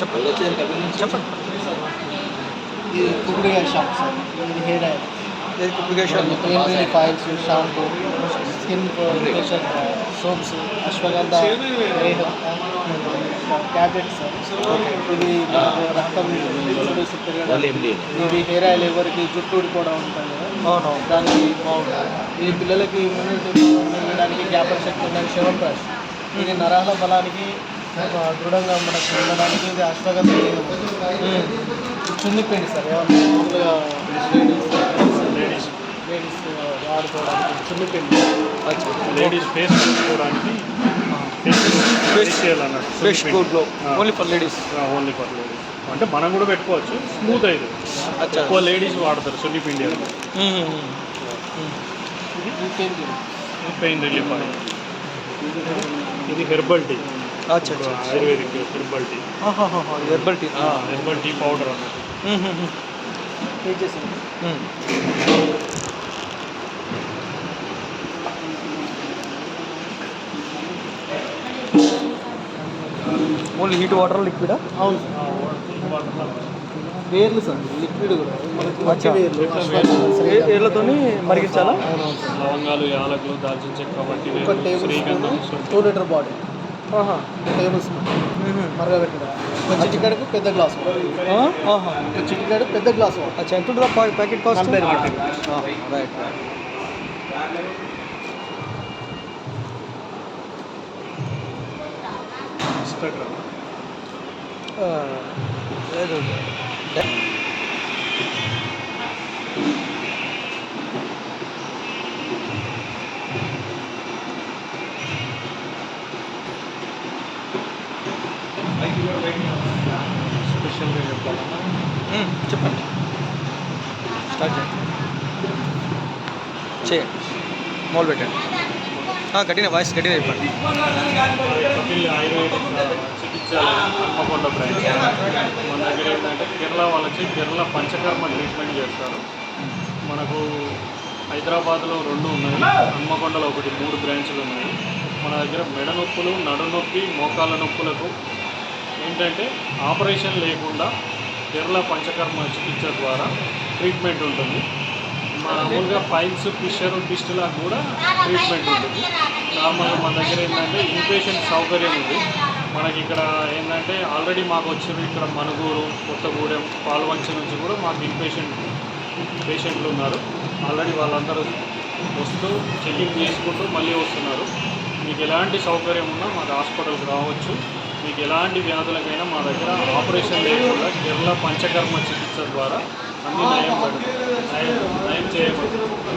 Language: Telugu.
చెప్పండి చెప్పండి ఇది కుకుడుగా షాంపూ సార్ ఇది హెయిర్ ఆయిల్ ఇది కుప్లికేషన్ pain relief oils shampoo skin facial soaps ashwagandha tablets sir ఇది మనకు రక్తం జుట్టు పెరగడానికి ఇది హెయిర్ ఆయిల్ ఎవరికి జుట్టు ఊడిపోవడం ఉంటుంది కదా అవును దానికి బాగుంటుంది ఇది పిల్లలకి ఇమ్యూనిటీ ఉండడానికి జ్ఞాపక శక్తి ఉండడానికి శవం బ్రష్ ఇది నరాల బలానికి ఆ, దృఢంగా మనకు ఉండడానికి ఇది అశ్వగంధ చున్ని పిండి సార్ మామూలుగా లేడీస్ లేడీస్ వాడుకోవడానికి చున్ని పిండి. లేడీస్ ఫేస్ చేసుకోవడానికి ఫేస్ చేయాలన్నట్టు fresh గుడ్లో only for ladies only for ladies అంటే మనం కూడా పెట్టుకోవచ్చు స్మూత్ అయితే. అచ్చా. ఎక్కువ లేడీస్ వాడతారు సున్ని పిండి పెయిన్ రిలీఫ్ ఇది herbal tea Ayurvedic herbal tea. Herbal tea. Herbal tea powder అన్నట్టు ఓన్లీ హీట్ వాటర్ లిక్విడా? అవును. వేర్లు సార్ లిక్విడ్ కూడా. మనకి వచ్చే అచ్చా. వేర్లు. అశ్వగంధ, శ్రీగంధం. ఏళ్ళతోని మరిగించాలా? లవంగాలు యాలకులు దాల్చిన చెక్క వంటి ఒక tablespoon two litre bottle. Table spoon మరగబెట్టడం ఒక చిటికాడకు పెద్ద గ్లాస్ ఆ? ఆహా ఒక చిటికాడు పెద్ద గ్లాస్ వాటర్ అచ్చా ఎంత ఉంటుందా పా- ప్యాకెట్ కాస్ట్ నలభై రూపాయలు. రైట్ ఇన్స్టాగ్రామ్ లేదు స్పెషల్గా చెప్పాలన్నా చెప్పండి. స్టార్ట్ చేయండి చేయండి మొదలు పెట్టండి. ఆ, గట్టిగా వాయిస్ గట్టిగా చెప్పండి. చికిత్సాలయం హన్మకొండ బ్రాంచ్ మన దగ్గర ఏంటంటే కేరళ వాళ్ళకి కేరళ పంచకర్మ ట్రీట్మెంట్ చేస్తారు. మనకు హైదరాబాద్లో రెండు ఉన్నాయి. హన్మకొండలో ఒకటి మూడు బ్రాంచ్లు ఉన్నాయి. మన దగ్గర మెడ నొప్పులు నడునొప్పి మోకాళ్ళ నొప్పులకు ఏంటంటే ఆపరేషన్ లేకుండా కేరళ పంచకర్మ చికిత్స ద్వారా ట్రీట్మెంట్ ఉంటుంది. మామూలుగా పైల్స్ ఫిషర్ పిస్టులా కూడా ట్రీట్మెంట్ ఉంటుంది. నార్మల్గా మన దగ్గర ఏంటంటే ఇన్పేషెంట్ సౌకర్యం ఉంది. మనకి ఇక్కడ ఏంటంటే ఆల్రెడీ మాకు వచ్చిన ఇక్కడ మనుగూరు కొత్తగూడెం పాల్వంచి నుంచి కూడా మాకు ఇన్పేషెంట్ పేషెంట్లు ఉన్నారు. ఆల్రెడీ వాళ్ళందరూ వస్తూ చెకింగ్ చేసుకుంటూ మళ్ళీ వస్తున్నారు. మీకు ఎలాంటి సౌకర్యం ఉన్నా మాకు హాస్పిటల్కి రావచ్చు. మీకు ఎలాంటి వ్యాధులకైనా మా దగ్గర ఆపరేషన్ లేకుండా కేరళ పంచకర్మ చికిత్స ద్వారా అన్ని నయం నయం చేయబడుతుంది